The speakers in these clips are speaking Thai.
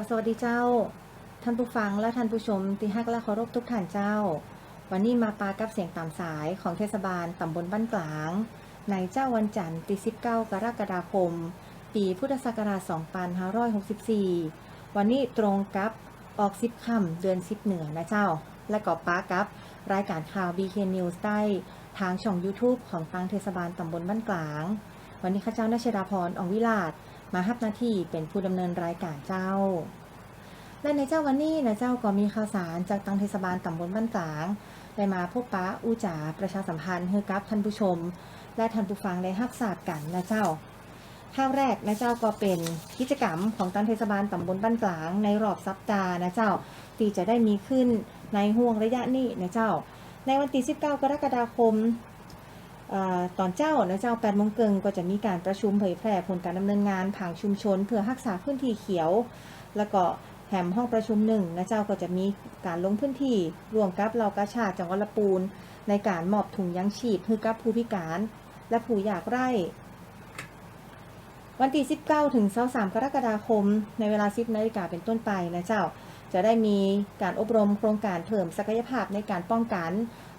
ับสวัสดีเจ้า ท่านผู้ฟังและท่านผู้ชมที่ฮักและเคารพทุกท่านเจ้า วันนี้มาปากับเสียงตามสายของเทศบาลตำบลบ้านกลาง ในเจ้าวันจันทร์ที่19 กรกฎาคม ปีพุทธศักราช 2564 วันนี้ตรงกับออก10ค่ำเดือน10เหนือนะเจ้า และก็ปากับรายการข่าว BK News ได้ทางช่อง YouTube ของทางเทศบาลตำบลบ้านกลาง วันนี้ข้าเจ้านัชดาพรอองวิลาศ มาฮับหน้าที่เป็นผู้ดำเนินรายการเจ้า และในเจ้าวันนี้นะเจ้าก็มีข่าวสารจากทางเทศบาลตำบลบ้านกลาง ได้มาพบปะอู้จ๋าประชาสัมพันธ์ให้กับท่านผู้ชม และท่านผู้ฟังได้ฮักทราบกันนะเจ้าข้าวแรกนะเจ้าก็เป็นกิจกรรมของทางเทศบาลตำบลบ้านกลางในรอบสัปดาห์นะเจ้าที่จะได้มีขึ้นในห่วงระยะนี้นะเจ้า ในวันที่ 19 กรกฎาคม ตอนเจ้านะเจ้า8โมงเกิงก็จะมีการประชุมเผยแพร่ผลการดำเนินงานผังชุมชน เพื่อรักษาพื้นที่เขียว แล้วก็แหมห้องประชุมหนึ่งนะเจ้าก็จะมีการลงพื้นที่รวมกับเรากาชาติจังหวัดลำปูน ในการมอบถุงยังชีพให้กับผู้พิการ และผู้อยากไร่วันที่ 19 ถึง 23 กรกฎาคม ในเวลา 10นาฬิกาเป็นต้นไปนะเจ้า จะได้มีการอบรมโครงการเพิ่มศักยภาพในการป้องกัน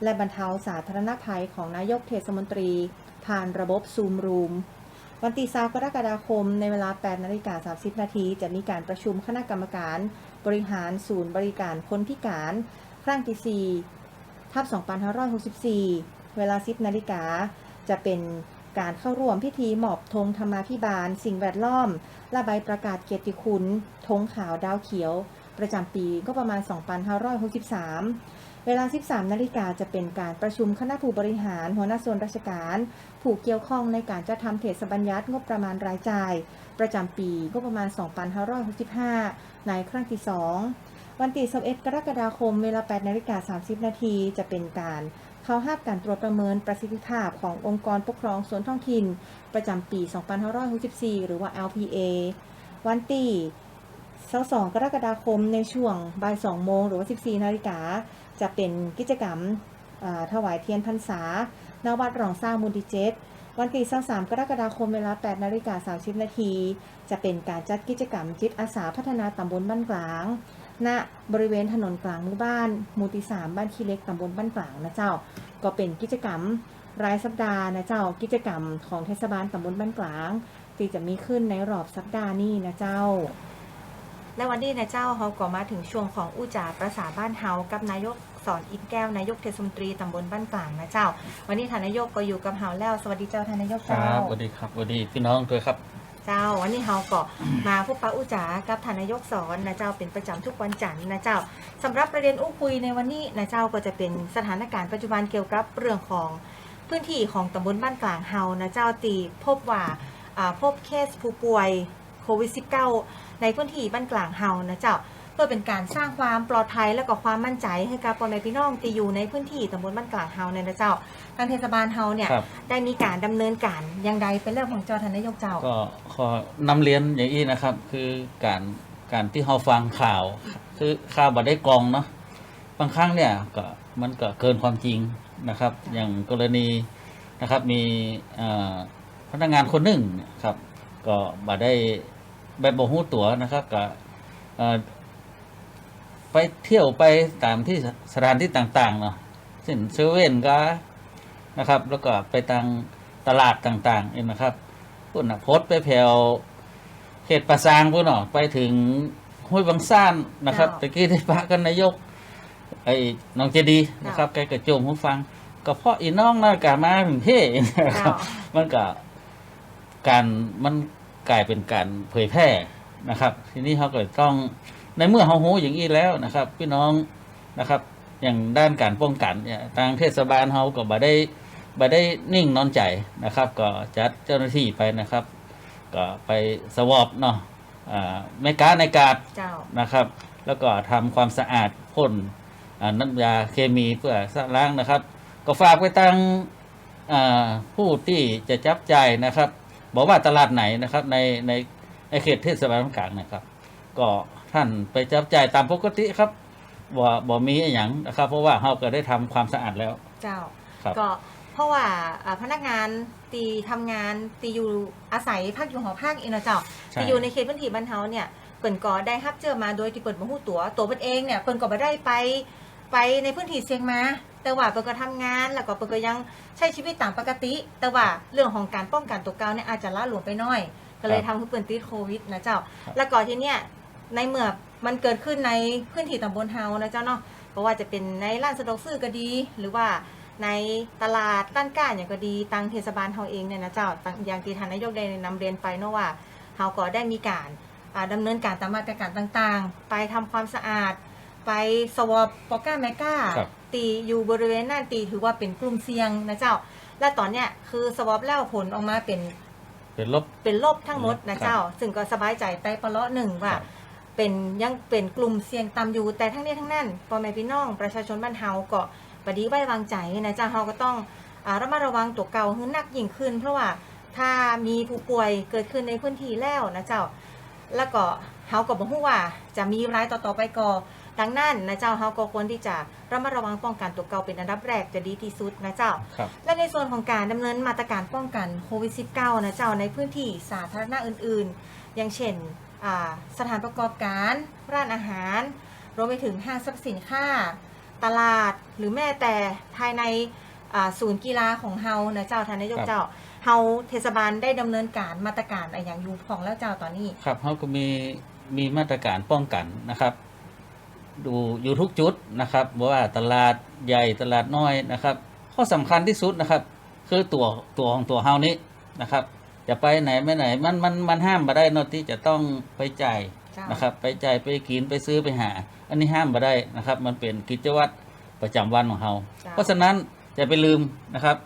และบรรเทาสาธารณภัยของนายกเทศมนตรี ผ่านระบบซูมรูม วันที่20กรกฎาคม ในเวลา 8 นาฬิกา 30 นาที จะมีการประชุมคณะกรรมการ บริหารศูนย์บริการคนพิการ ครั้งที่4ทับ2564 เวลา 10 นาฬิกา จะเป็นการเข้าร่วมพิธีหมอบธงธรรมาภิบาล สิ่งแวดล้อมและใบประกาศเกียรติคุณธงขาวดาวเขียว ประจำปีก็ประมาณ 2563 เวลา 13 นาฬิกาจะเป็นการประชุมคณะผู้บริหาร หัวหน้าส่วนราชการ ผู้เกี่ยวข้องในการจัดทำเทศบัญญัติงบประมาณรายจ่าย ประจำปีก็ประมาณ 2565 ในครั้งที่ 2 วันที่21กรกฎาคม เวลา 8 นาฬิกา 30 นาทีจะเป็นการเข้าห้าบการตรวจประเมินประสิทธิภาพขององค์กรปกครองส่วนท้องถิ่น ประจำปี 2564 หรือว่า LPA วันที่22กรกฎาคมในช่วงบ่าย2โมงหรือว่า 14 นาฬิกา จะเป็นกิจกรรมถวายเทียนพรรษาณวัดหรองสร้างมูลดิเจตวันที่23กรกฎาคมเวลา8นาฬิกา30นาทีจะเป็นการจัดกิจกรรมจิตอาสาพัฒนาตำบลบ้านกลาง ณ บริเวณถนนกลางหมู่บ้านหมู่ที่3บ้านขี้เล็กตำบลบ้านกลางนะเจ้า ก็เป็นกิจกรรมรายสัปดาห์นะเจ้า กิจกรรมของเทศบาลตำบลบ้านกลางที่จะมีขึ้นในรอบสัปดาห์นี้นะเจ้า และวันนี้นะเจ้าเขาก็มาถึงช่วงของอู้จ่าประสาบ้านเฮากับนายก สอนอินแก้วนายกเทศมนตรีตำบลบ้านกลางนะเจ้า วันนี้ท่านนายกก็อยู่กับเฮาแล้ว สวัสดีเจ้าท่านนายกคเจ้า รับสวัสดีครับสวัสดีพี่น้องด้วยครับ เจ้าวันนี้เฮาก็มาพบปะอู้จ๋ากับท่านนายกสอนนะเจ้าเป็นประจำทุกวันจันทร์นะเจ้าสำหรับประเด็นอู้คุยในวันนี้นะเจ้าก็จะเป็นสถานการณ์ปัจจุบันเกี่ยวกับเรื่องของพื้นที่ของตำบลบ้านกลางเฮานะเจ้าตีพบว่าอ่าพบเคสผู้ป่วยโควิด -19 ในพื้นที่บ้านกลางเฮานะเจ้า เพื่อเป็นการสร้างความปลอดภัยและก็ความมั่นใจให้กับพ่อแม่พี่น้องที่อยู่ในพื้นที่ตำบลบ้านกลางเฮาเนี่ยนะเจ้า ทางเทศบาลเฮาเนี่ยครับ ได้มีการดำเนินการอย่างใดเป็นเรื่องของเจ้าท่านนายกเจ้า ก็ขอนำเรียนอย่างนี้นะครับ คือการการที่เราฟังข่าว คือข่าวบัดได้กรองเนาะบางครั้งเนี่ยก็มันก็เกินความจริงนะครับ อย่างกรณีนะครับมีเอ่อพนักงานคนหนึ่งเนี่ยครับ ก็บัดได้แบบบ่ฮู้ตัวนะครับก็เอ่อ ไปเที่ยวไปตามที่สถานที่ต่างๆเนาะเช่นเซเว่นก็นะครับ แล้วก็ไปทางตลาดต่างๆเองนะครับพุ่นน่ะโพสต์ไปแผ่วเขตประสางพุ่นเนาะไปถึงห้วยบางซ่านนะครับเจ้าตะกี้ได้พระกันนายก ไอ้น้องเจดีนะครับแกกระโจมหูฟัง ก็เพราะอีน้องน่ากามาถึงเท่นะครับ มันก็การมันกลายเป็นการเผยแพร่นะครับ ทีนี้เขาก็ต้อง ในเมื่อเขาหูอย่างนี้แล้วนะครับ พี่น้องนะครับ อย่างด้านการป้องกันเนี่ยทางเทศบาลเขาก็บ่ได้บ่ได้นิ่งนอนใจนะครับ ก็จัดเจ้าหน้าที่ไปนะครับ ก็ไปสวอปเนาะอ่าไม่กาในการเจ้านะครับ แล้วก็ทำความสะอาดพ่นอ่าน้ำยาเคมีเพื่อสล้างนะครับ ก็ฝากไปตั้งอ่าผู้ที่จะจับใจนะครับ บอกว่าตลาดไหนนะครับในในในเขตเทศบาลกลางนะครับ ก็ ท่านไปจับจ่ายตามปกติครับบ่บ่มีอหย่างนะครับ เพราะว่าเราก็ได้ทำความสะอาดแล้ว เจ้า ครับก็เพราะว่าอ่าพนักงานตีทำงานตีอยู่อาศัยพักอยู่หอพักเองนะเจ้าใช่ ตีอยู่ในเขตพื้นที่บ้านเฮาเนี่ยเปิ่นก็ได้รับเจอมาโดยที่เปิ่นบ่ฮู้ตัวตัวเปิ่นเองเนี่ยเปิ่นก็บ่ได้ไปไปในพื้นที่เสี่ยงมา แต่ว่าเปิ่นก็ทำงานแล้วก็เปิ่นก็ยังใช้ชีวิตตามปกติ แต่ว่าเรื่องของการป้องกันตัวเก่าเนี่ยอาจจะละหลวมไปหน่อย ก็เลยทำให้เปิ่นติดโควิดนะเจ้าครับแล้วก็ทีเนี้ย ในเมื่อมันเกิดขึ้นในพื้นที่ตำบลเฮานะเจ้าเนาะเพราะว่าจะเป็นในร้านสะดวกซื้อก็ดี หรือว่าในตลาดด้านก้านอย่างก็ดีตังเทศบาลเฮาเองเนี่ยนะเจ้าตังอย่างที่ทานนายกได้นำเรียนไปเนาะว่าเฮาก็ได้มีการอ่าดำเนินการตามมาตรการต่างๆ ไปทำความสะอาด ไปสวอปปอก้าแมก้าครับตีอยู่บริเวณนั่นตีถือว่าเป็นกลุ่มเสี่ยงนะเจ้า และตอนเนี้ยคือสวอปแล้วผลออกมาเป็นเป็นลบเป็นลบทั้งหมดนะเจ้า ซึ่งก็สบายใจใต้ปะเลาะหนึ่งว่าครับ เป็นยังเป็นกลุ่มเสี่ยงต่ำอยู่ แต่ทั้งนี้ทั้งนั้นพ่อแม่พี่น้องประชาชนบ้านเฮาก็ปดีไว้วางใจนะเจ้าเฮาก็ต้องอาระมัดระวังตัวเก่าให้หนักยิ่งขึ้น เพราะว่าถ้ามีผู้ป่วยเกิดขึ้นในพื้นที่แล้วนะเจ้า แล้วก็เฮาก็บอกว่าจะมีรายต่อๆไปก็ดังนั้นนะเจ้าเฮาก็ควรที่จะระมัดระวังป้องกันตัวเก่าเป็นอันดับแรกจะดีที่สุดนะเจ้าครับและในส่วนของการดำเนินมาตรการป้องกันโควิด -19 นะเจ้าในพื้นที่สาธารณะอื่น ๆ อย่างเช่นอ่า สถานประกอบการ ร้านอาหาร รวมไปถึงห้างสรรพสินค้า ตลาดหรือแม้แต่ภายในอ่าศูนย์กีฬาของเฮานะเจ้าทานนายกครับเจ้าเฮาเทศบาลได้ดำเนินการมาตรการอะไรอย่างอยูของแล้วเจ้าตอนนี้ ครับเขาก็มีมีมาตรการป้องกันนะครับ ดูอยู่ทุกจุดนะครับว่าตลาดใหญ่ตลาดน้อยนะครับ ข้อสำคัญที่สุดนะครับ คือตัวตัวของตัวเฮานี้นะครับ จะไปไหนไม่ไหน มันมันมันห้ามมาได้เนอะที่จะต้องไปจ่ายเจ้านะครับไปจ่ายไปกินไปซื้อไปหา อันนี้ห้ามมาได้นะครับ มันเป็นกิจวัตรประจำวันของเฮาจ้ะเพราะฉะนั้นจะไปลืมนะครับ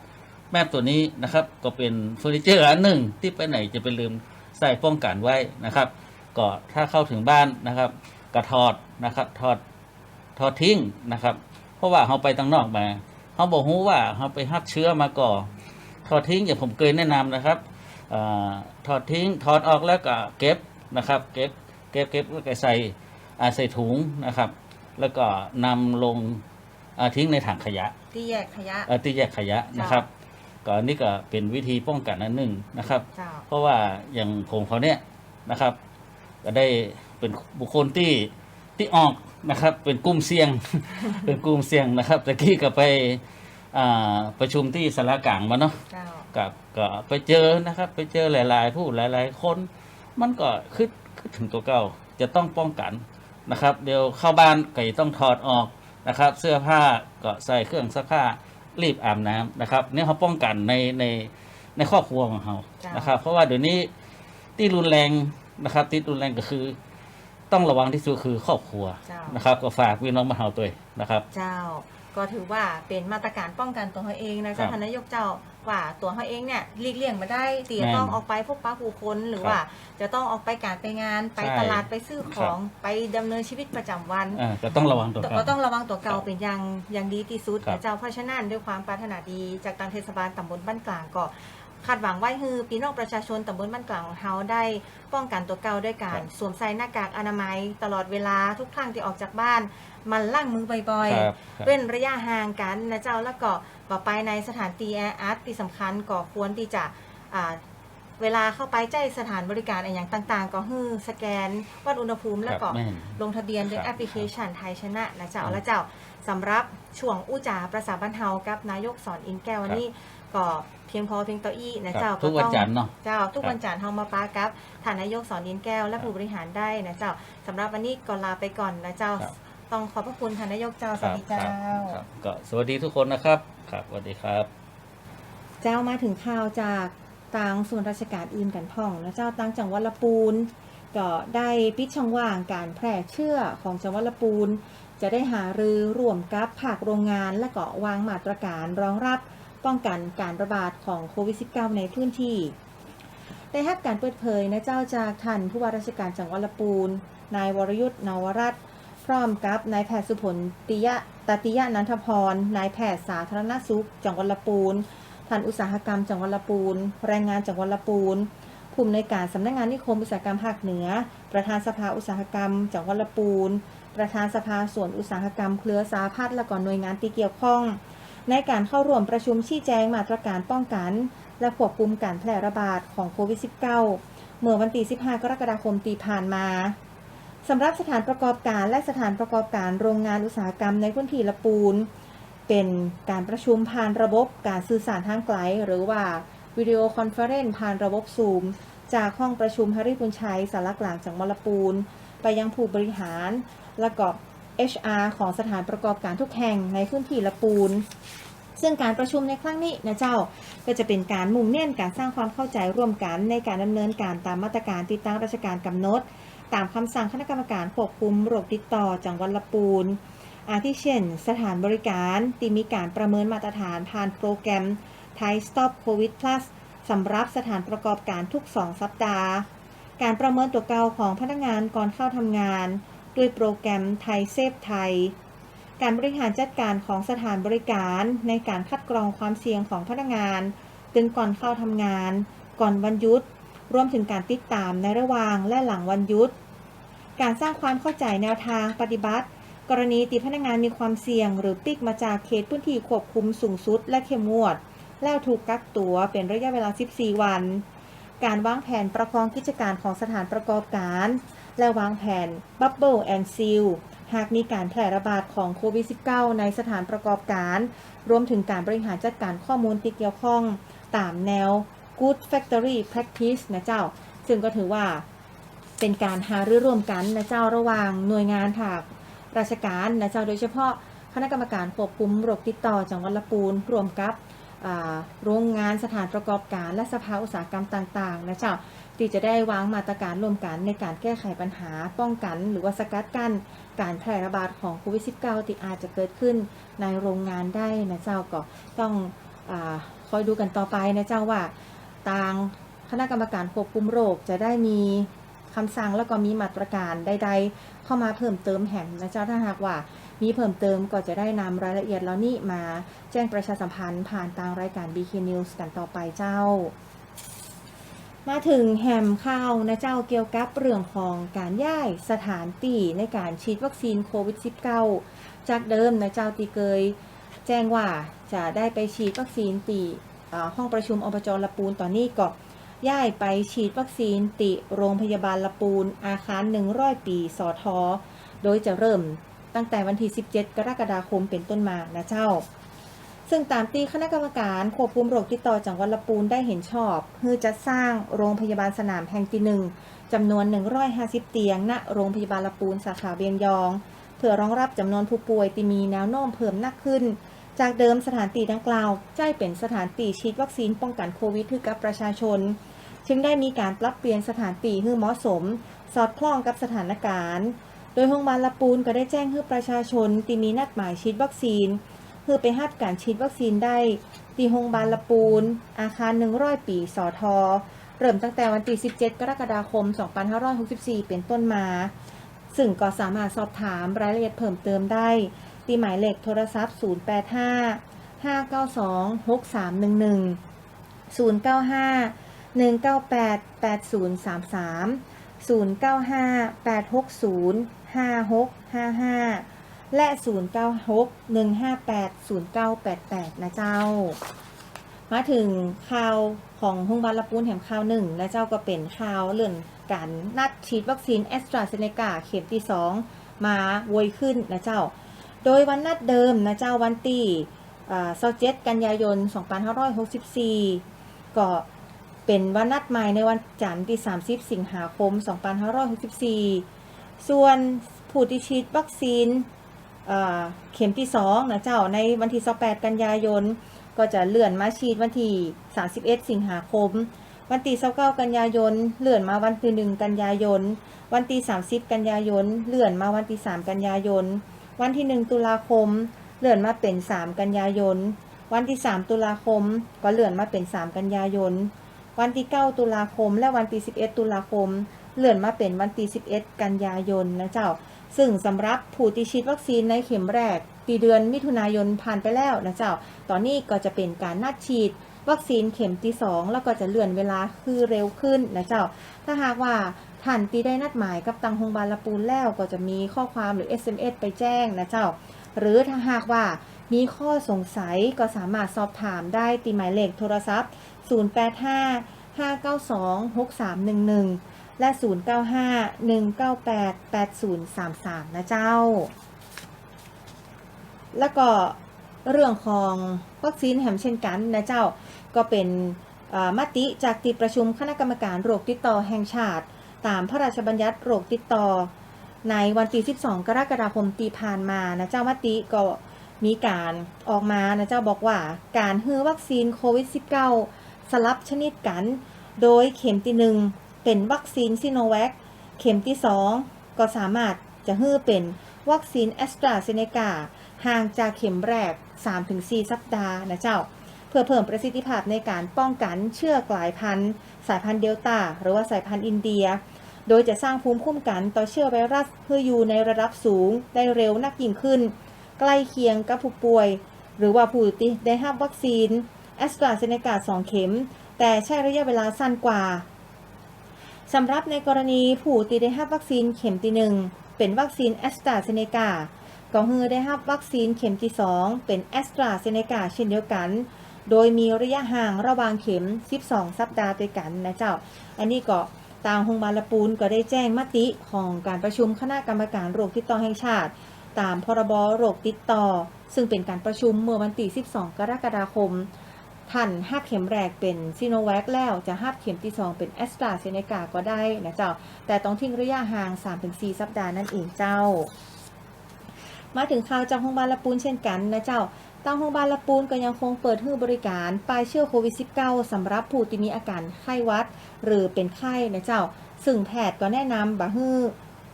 แม่ตัวนี้นะครับก็เป็นเฟอร์นิเจอร์อันหนึ่งที่ไปไหนจะไปลืมใส่ป้องกันไว้นะครับก็ถ้าเข้าถึงบ้านนะครับก็ถอดนะครับถอดถอดทิ้งนะครับ เพราะว่าเขาไปตั้งนอกมาเขาบอกฮู้ว่าเขาไปรับเชื้อมาก่อถอดทิ้งอย่างผมเคยแนะนำนะครับอา ถอดทิ้งถอดออกแล้วก็เก็บนะครับ เก็บเก็บเก็บแล้วก็ใส่อ่าใส่ถุงนะครับ แล้วก็นำลงอ่าทิ้งในถังขยะที่แยกขยะเอ่อที่แยกขยะนะครับก็อันนี่ก็เป็นวิธีป้องกันอันหนึ่งนะครับเจ้าเพราะว่าอย่างผมเขาเนี่ยนะครับ ก็ได้เป็นบุคคลที่ที่ออกนะครับ เป็นกลุ่มเสี่ยง เป็นกลุ่มเสี่ยงนะครับตะกี้ก็ไปอ่าประชุมที่สารกลางมาเนาะเจ้า กับก็ไปเจอนะครับ ไปเจอหลาย ๆ ผู้หลาย ๆ คน มันก็คิดคิดถึงตัวเก่าจะต้องป้องกันนะครับ เดี๋ยวเข้าบ้านก็ต้องถอดออกนะครับ เสื้อผ้าก็ใส่เครื่องซักผ้ารีบอาบน้ำนะครับเนี่ยเขาป้องกันในในในครอบครัวของเขาจ้ะนะครับ เพราะว่าเดี๋ยวนี้ที่รุนแรงนะครับที่รุนแรงก็คือ ต้องระวังที่สุดคือครอบครัวเจ้านะครับ ก็ฝากพี่น้องมาเฮาตัวเองนะครับ เจ้า ก็ถือว่าเป็นมาตรการป้องกันตัวเขาเองนะเจ้าครับทานนายกเจ้าว่าตัวเขาเองเนี่ยหลีกเลี่ยงมาได้ตีจะแม่นต้องออกไปพบปะผู้คนหรือครับว่า จะต้องออกไปการไปงานไปใช่ตลาดไปซื้อของครับไปดำเนินชีวิตประจำวันอ่าก็ต้องระวังตัวแต่เก่าก็ต้องระวังตัวเก่าครับเป็นอย่างอย่างดีที่สุดครับ นะเจ้าเพราะฉะนั้นด้วยความปรารถนาดีจากทางเทศบาลตำบลบ้านกลางก็ คาดหวังไว้คือพี่น้องประชาชนตำบลบ้านกลางของเราได้ป้องกันตัวเก่าด้วยการสวมใส่หน้ากากอนามัย ตลอดเวลาทุกครั้งที่ออกจากบ้าน มันล้างมือบ่อยครับๆครับเว้นระยะห่างกันนะเจ้าแล้วก็ต่อไปในสถานที่แออัดที่สำคัญก็ควรที่จะอ่าเวลาเข้าไปใจสถานบริการอะไรอย่างต่างๆ ก็ฮือสแกนวัดอุณหภูมิคแล้วรับก็แม่น ลงทะเบียนด้วยครับแอปพลิเคชันไทยชนะนะเจ้าครับและเจ้าสำหรับช่วงอู้จ๋าประสาบันเทากับนายกสอนอินแก้ววันนี้ ก็เพียงพอเพียงเต้าอี้นะครัเจ้าบทุกวันจันทร์เนาะเจ้าทุกครับวันจันทร์เฮามาปากับท่านนายกสอนอินแก้วและครับผู้บริหารได้นะเจ้าสำหรับวันนี้ก็ลาไปก่อนนะเจ้า ครับ ต้องขอบพระคุณท่านนายกเจ้าสวัสดีเจ้าครับครับก็สวัสดีทุกคนนะครับ ครับสวัสดีครับ เจ้ามาถึงข่าวจากต่างส่วนราชการอื่นกันพ่องและเจ้าต่างจังหวัดละปูน ก็ได้ปิดช่องว่างการแพร่เชื้อของจังหวัดละปูน จะได้หารือร่วมกับภาคโรงงานและก็วางมาตรการรองรับ ป้องกันการระบาดของโควิด -19 ในพื้นที่ได้รับการเปิดเผยนะเจ้าจากท่านผู้ว่าราชการจังหวัดละปูน นายวรยุทธ์นวรัตน์พร้อมกับนายแพทย์สุพลติยะตติยะนันทพรนายแพทย์สาธารณสุข จังหวัดละปูนท่านอุตสาหกรรมจังหวัดละปูน แรงงานจังหวัดละปูนผู้อำนวยการสำนักงานนิคมอุตสาหกรรมภาคเหนือ ประธานสภาอุตสาหกรรมจังหวัดละปูน ประธานสภาส่วนอุตสาหกรรมเครือสาพัฒน์และก็หน่วยงานที่เกี่ยวข้อง ในการเข้าร่วมประชุมชี้แจงมาตรการป้องกัน และควบคุมการแพร่ระบาดของโควิด -19 เมื่อวันที่ 15 กรกฎาคมปีผ่านมาสำหรับสถานประกอบการและสถานประกอบการโรงงานอุตสาหกรรมในพื้นที่ละปูน เป็นการประชุมผ่านระบบการสื่อสารทางไกล หรือว่าวิดีโอคอนเฟอเรนซ์ผ่านระบบซูม จากห้องประชุมฮาริพุนชัยสารกลางจังหวัดละปูน ไปยังผู้บริหารและก็ HR ของสถานประกอบการทุกแห่งในพื้นที่ละปูน ซึ่งการประชุมในครั้งนี้นะเจ้า ก็จะเป็นการมุ่งเน้นการสร้างความเข้าใจร่วมกันในการดำเนินการตามมาตรการที่ตั้งราชการกำหนด ตามคำสั่งคณะกรรมการควบคุมโรคติดต่อจังหวัดละปูน อาทิเช่น สถานบริการที่มีการประเมินมาตรฐานผ่านโปรแกรม Thai Stop COVID Plus สำหรับสถานประกอบการทุก 2 สัปดาห์ การประเมินตัวเก่าของพนักงานก่อนเข้าทำงาน ด้วยโปรแกรมไทยเซฟไทย การบริหารจัดการของสถานบริการในการคัดกรองความเสี่ยงของพนักงานตึงก่อนเข้าทำงาน ก่อนวันหยุด รวมถึงการติดตามในระหว่างและหลังวันหยุด การสร้างความเข้าใจแนวทางปฏิบัติ กรณีที่พนักงานมีความเสี่ยง หรือปิกมาจากเขตพื้นที่ควบคุมสูงสุด และเข้มงวด แล้วถูกกักตัวเป็นระยะเวลา 14 วัน การวางแผนประคองกิจการของสถานประกอบการ และวางแผน Bubble and Seal หากมีการแพร่ระบาดของโควิด -19 ในสถานประกอบการ รวมถึงการบริหารจัดการข้อมูลที่เกี่ยวข้อง ตามแนว Good Factory Practice นะเจ้า ซึ่งก็ถือว่าเป็นการหารือร่วมกันนะเจ้าระหว่างหน่วยงานภาคราชการนะเจ้าโดยเฉพาะคณะกรรมการควบคุมโรคติดต่อจังหวัดละปูนรวมกับ โรงงานสถานประกอบการและสภาอุตสาหกรรมต่างๆนะเจ้าที่จะได้วางมาตรการร่วมกันในการแก้ไขปัญหาป้องกันหรือว่าสกัดกั้นการแพร่ระบาดของโควิด -19 ที่อาจจะเกิดขึ้นในโรงงานได้นะเจ้าก็ต้องอคอยดูกันต่อไปนะเจ้าว่าทางคณะกรรมการควบคุมโรคจะได้มีคำสั่งแล้วก็มีมาตรการใด ๆ เข้ามาเพิ่มเติมแห่งนะเจ้าถ้าหากว่า มีเพิ่มเติมก็จะได้นำรายละเอียดเหล่านี้มาแจ้งประชาสัมพันธ์ผ่านทางรายการ BK News กันต่อไปเจ้า มาถึงแฮมข่าวนะเจ้าเกี่ยวกับเรื่องของการย้ายสถานที่ในการฉีดวัคซีนโควิด -19 จากเดิมนะเจ้าตีเกย แจ้งว่าจะได้ไปฉีดวัคซีนตีห้องประชุมอบจละปูนตอนนี้ก็ย้ายไปฉีดวัคซีนติโรงพยาบาลละปูนอาคาร 100 ปีสอทอ โดยจะเริ่ม ตั้งแต่วันที่ 17 กรกฎาคมเป็นต้นมานะเจ้า ซึ่งตามตีคณะกรรมการควบคุมโรคติดต่อจังหวัดละปูนได้เห็นชอบเพื่อจะสร้างโรงพยาบาลสนามแห่งที่หนึ่งจำนวน 150 เตียง ณ โรงพยาบาลละปูนสาขาเวียงยอง เพื่อรองรับจำนวนผู้ป่วยที่มีแนวโน้มเพิ่มมากขึ้น จากเดิมสถานตีดังกล่าวใช้เป็นสถานตีฉีดวัคซีนป้องกันโควิดให้กับประชาชนจึงได้มีการปรับเปลี่ยนสถานตีให้เหมาะสม สอดคล้องกับสถานการณ์ โดยโรงพยาบาลละปูนก็ได้แจ้งให้ประชาชนที่มีนัดหมายฉีดวัคซีนเพื่อไปหับการฉีดวัคซีนได้ที่โรงพยาบาลละปูน อาคาร 100 ปีสอทอเริ่มตั้งแต่วันที่ 17 กรกฎาคม 2564 เป็นต้นมา ซึ่งก็สามารถสอบถามรายละเอียดเพิ่มเติมได้ ที่หมายเลขโทรศัพท์ 085 592 6311 095 198 8033 095 860 5655 และ 096 158 0988 นะเจ้า มาถึงข่าวของโรงพยาบาลละปูนแห่งข่าวหนึ่งนะเจ้าก็เป็นข่าวเรื่องการนัดฉีดวัคซีนแอสตราเซเนกาเข็มที่ 2 มาวยขึ้นนะเจ้า โดยวันนัดเดิมนะเจ้าวันที่27กันยายน 2564 ก็เป็นวันนัดใหม่ในวันจันทร์ที่ 30 สิงหาคม 2564 ส่วนผู้ที่ฉีดวัคซีนเข็มที่2นะเจ้าในวันที่28กันยายน ก็จะเลื่อนมาฉีดวันที่ 31 สิงหาคม วันที่29กันยายน เลื่อนมาวันที่1กันยายน วันที่ 30 กันยายน เลื่อนมาวันที่ 3 กันยายน วันที่ 1 ตุลาคม เลื่อนมาเป็น 3 กันยายน วันที่ 3 ตุลาคม ก็เลื่อนมาเป็น 3 กันยายน วันที่ 9 ตุลาคม และวันที่ 11 ตุลาคม เลื่อนมาเป็นวันที่11 กันยายนนะเจ้า ซึ่งสำหรับผู้ที่ฉีดวัคซีนในเข็มแรกปีเดือนมิถุนายนผ่านไปแล้วนะเจ้า ตอนนี้ก็จะเป็นการนัดฉีดวัคซีนเข็มที่ 2 แล้วก็จะเลื่อนเวลาคือเร็วขึ้นนะเจ้า ถ้าหากว่าท่านที่ได้นัดหมายกับตังโรงพยาบาลละปูนแล้วก็จะมีข้อความหรือ SMS ไปแจ้งนะเจ้า หรือถ้าหากว่ามีข้อสงสัยก็สามารถสอบถามได้ตีหมายเลขโทรศัพท์ 085 592 6311 และ 0951988033 นะเจ้า แล้วก็เรื่องของวัคซีนแหมเช่นกันนะเจ้า ก็เป็นมติจากที่ประชุมคณะกรรมการโรคติดต่อแห่งชาติ ตามพระราชบัญญัติโรคติดต่อ ในวันที่ 12 กรกฎาคมที่ผ่านมานะเจ้ามติก็มีการออกมานะเจ้าบอกว่าการฮื้อวัคซีนโควิด -19 สลับชนิดกัน โดยเข็มที่หนึ่ง เป็นวัคซีนซิโนแวคเข็มที่ 2 ก็สามารถจะฮื้อเป็นวัคซีนแอสตราเซเนกาห่างจากเข็มแรก 3-4 สัปดาห์นะเจ้า เพื่อเพิ่มประสิทธิภาพในการป้องกันเชื้อกลายพันธุ์ สายพันธุ์เดลต้าหรือว่าสายพันธุ์อินเดีย โดยจะสร้างภูมิคุ้มกันต่อเชื้อไวรัสเพื่ออยู่ในระดับสูงได้เร็วนักยิ่งขึ้น ใกล้เคียงกับผู้ป่วย หรือว่าผู้ที่ได้รับวัคซีนแอสตราเซเนกา2 เข็ม แต่ใช้ระยะเวลาสั้นกว่า สำหรับในกรณีผู้ที่ได้รับวัคซีนเข็มที่หนึ่งเป็นวัคซีนแอสตราเซเนกาก็คือได้รับวัคซีนเข็มที่ 2 เป็นแอสตราเซเนกาเช่นเดียวกัน โดยมีระยะห่างระหว่างเข็ม 12 สัปดาห์ด้วยกันนะเจ้า อันนี้ก็ทางโรงบาลปูนก็ได้แจ้งมติของการประชุมคณะกรรมการโรคติดต่อแห่งชาติ ตามพรบโรคติดต่อ ซึ่งเป็นการประชุมเมื่อวันที่ 12 กรกฎาคม ท่านห้าเข็มแรกเป็นซีโนแวคแล้วจะห้าเข็มที่2เป็นแอสตราเซเนกาก็ได้นะเจ้า แต่ต้องทิ้งระยะห่าง 3-4 สัปดาห์นั่นเองเจ้า มาถึงข่าวจากโรงพยาบาลละปูนเช่นกันนะเจ้าทางโรงพยาบาลละปูนก็ยังคงเปิดให้บริการปลายเชื้อโควิด -19 สำหรับผู้ที่มีอาการไข้หวัด หรือเป็นไข้นะเจ้า ซึ่งแพทย์ก็แนะนำบ่ฮื้อ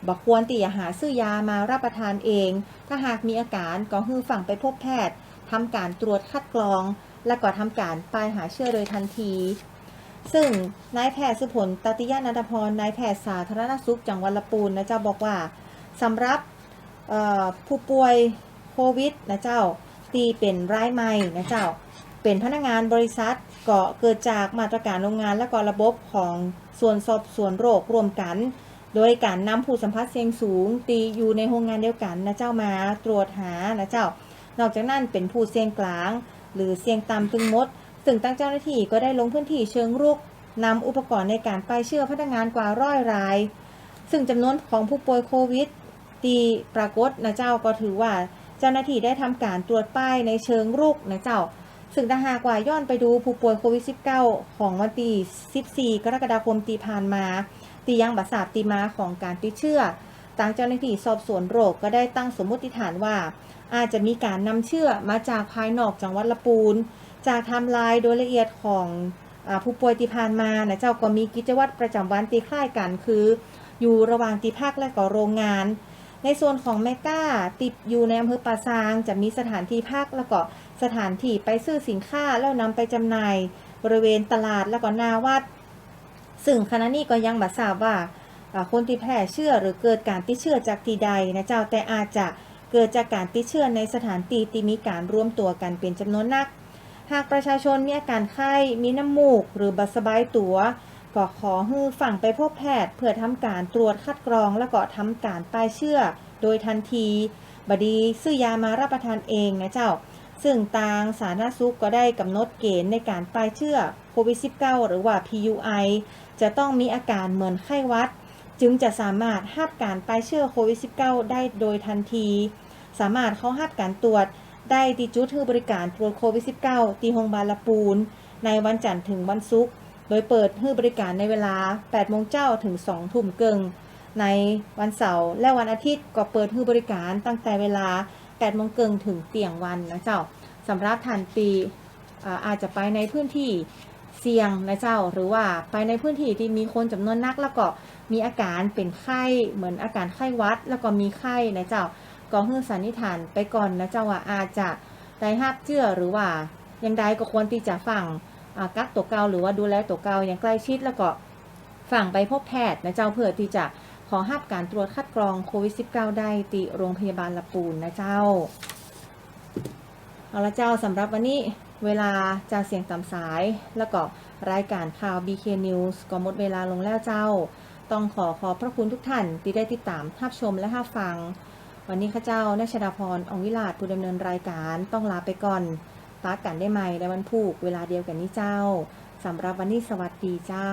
บ่ควรที่จะหาซื้อยามารับประทานเอง ถ้าหากมีอาการก็ฮื้อฝั่งไปพบแพทย์ทำการตรวจคัดกรอง และก็ทำการปลายหาเชื้อโดยทันที ซึ่งนายแพทย์สุพลตติยานันทพรนายแพทย์สาธารณสุขจังหวัดละปูนนะเจ้าบอกว่าสำหรับผู้ป่วยโควิดนะเจ้าที่เป็นรายใหม่นะเจ้าเป็นพนักงานบริษัทก็เกิดจากมาตรการโรงงานและก็ระบบของส่วนสอบสวนโรครวมกัน โดยการนำผู้สัมผัสเสี่ยงสูง ตีอยู่ในโรงงานเดียวกันนะเจ้ามาตรวจหานะเจ้านอกจากนั้นเป็นผู้เสี่ยงกลาง หรือเสียงต่ำถึงมด ซึ่งตั้งเจ้าหน้าที่ก็ได้ลงพื้นที่เชิงรุกนำอุปกรณ์ในการไปเชื่อพนักงานกว่าร้อยราย ซึ่งจำนวนของผู้ป่วยโควิดที่ปรากฏนะเจ้าก็ถือว่าเจ้าหน้าที่ได้ทำการตรวจป้ายในเชิงรุกนะเจ้า ซึ่งถ้าหากว่าย้อนไปดูผู้ป่วยโควิด -19 ของวันที่14 กรกฎาคมที่ผ่านมา ตียังบัตรสาบตีมาของการติดเชื้อทางเจ้าหน้าที่สอบสวนโรคก็ได้ตั้งสมมติฐานว่า อาจจะมีการนำเชื้อมาจากภายนอกจังหวัดละปูน จากไทม์ไลน์โดยละเอียดของอผู้ป่วยที่ผ่านมานะเจ้าก็มีกิจวัตรประจำวันตีคล้ายกันคือ อยู่ระหว่างตีภาคและก็โรงงาน ในส่วนของแมก้าติดอยู่ในอำเภอป่าซางจะมีสถานที่พักแล้วก็สถานที่ไปซื้อสินค้าแล้วนำไปจำหน่ายบริเวณตลาดแล้วก็นาวัด ซึ่งขณะนี้ก็ยังบัทราบว่าอ่าคนที่แพร่เชื้อหรือเกิดการติดเชื้อจากที่ใดนะเจ้าแต่อาจจะ เกิดจากการติดเชื้อในสถานที่ที่มีการร่วมตัวกันเป็นจำนวนนัก หากประชาชนมีอาการไข้ มีน้ำมูก หรือบัดสบายตัว ก็ขอให้ฝั่งไปพบแพทย์ เพื่อทำการตรวจคัดกรองแล้วก็ทำการป้ายเชื่อโดยทันที บดีซื้อยามารับประทานเองนะเจ้า ซึ่งทางสาธารณสุขก็ได้กำหนดเกณฑ์ในการป้ายเชื่อโควิด -19 หรือว่า PUI จะต้องมีอาการเหมือนไข้วัด จึงจะสามารถหับการป้ายเชื่อโควิด -19 ได้โดยทันที สามารถเข้าหับการตรวจ ได้ที่จุดให้บริการตรวจโควิด -19 ที่โรงพยาบาลละปูน ในวันจันทร์ถึงวันศุกร์โดยเปิดให้บริการในเวลา 8 โมงเจ้าถึง 2 ทุ่มเกิงในวันเสาร์และวันอาทิตย์ก็เปิดให้บริการตั้งแต่เวลา 8 โมงเกิงถึงเตียงวันนะเจ้าสำหรับทันปีอาจจะไปในพื้นที่เสี่ยงนะเจ้า หรือว่าไปในพื้นที่ที่มีคนจำนวนนักแล้วก็มีอาการเป็นไข้เหมือนอาการไข้หวัด แล้วก็มีไข้นะเจ้า ก็เฮือสันนิษฐานไปก่อนนะเจ้าว่าอาจจะได้หับเชื้อหรือว่ายังใดก็ควรที่จะฝังอ่ากักตัวเก่าหรือว่าดูแลตัวเก่าอย่างใกล้ชิดแล้วก็ฝังไปพบแพทย์นะเจ้าเพื่อที่จะขอหับการตรวจคัดกรองโควิด -19 ได้ที่โรงพยาบาลละปูนนะเจ้า เอาละเจ้าสำหรับวันนี้เวลาจะเสียงต่ำสาย แล้วก็รายการข่าว BK News ก็หมดเวลาลงแล้วเจ้า ต้องขอขอบพระคุณทุกท่านที่ได้ติดตามรับชมและรับฟัง วันนี้ข้าเจ้านัชดาพรองวิลาศผู้ดำเนินรายการต้องลาไปก่อนปากันได้ใหม่ในวันพุธเวลาเดียวกันนี้เจ้าสำหรับวันนี้สวัสดีเจ้า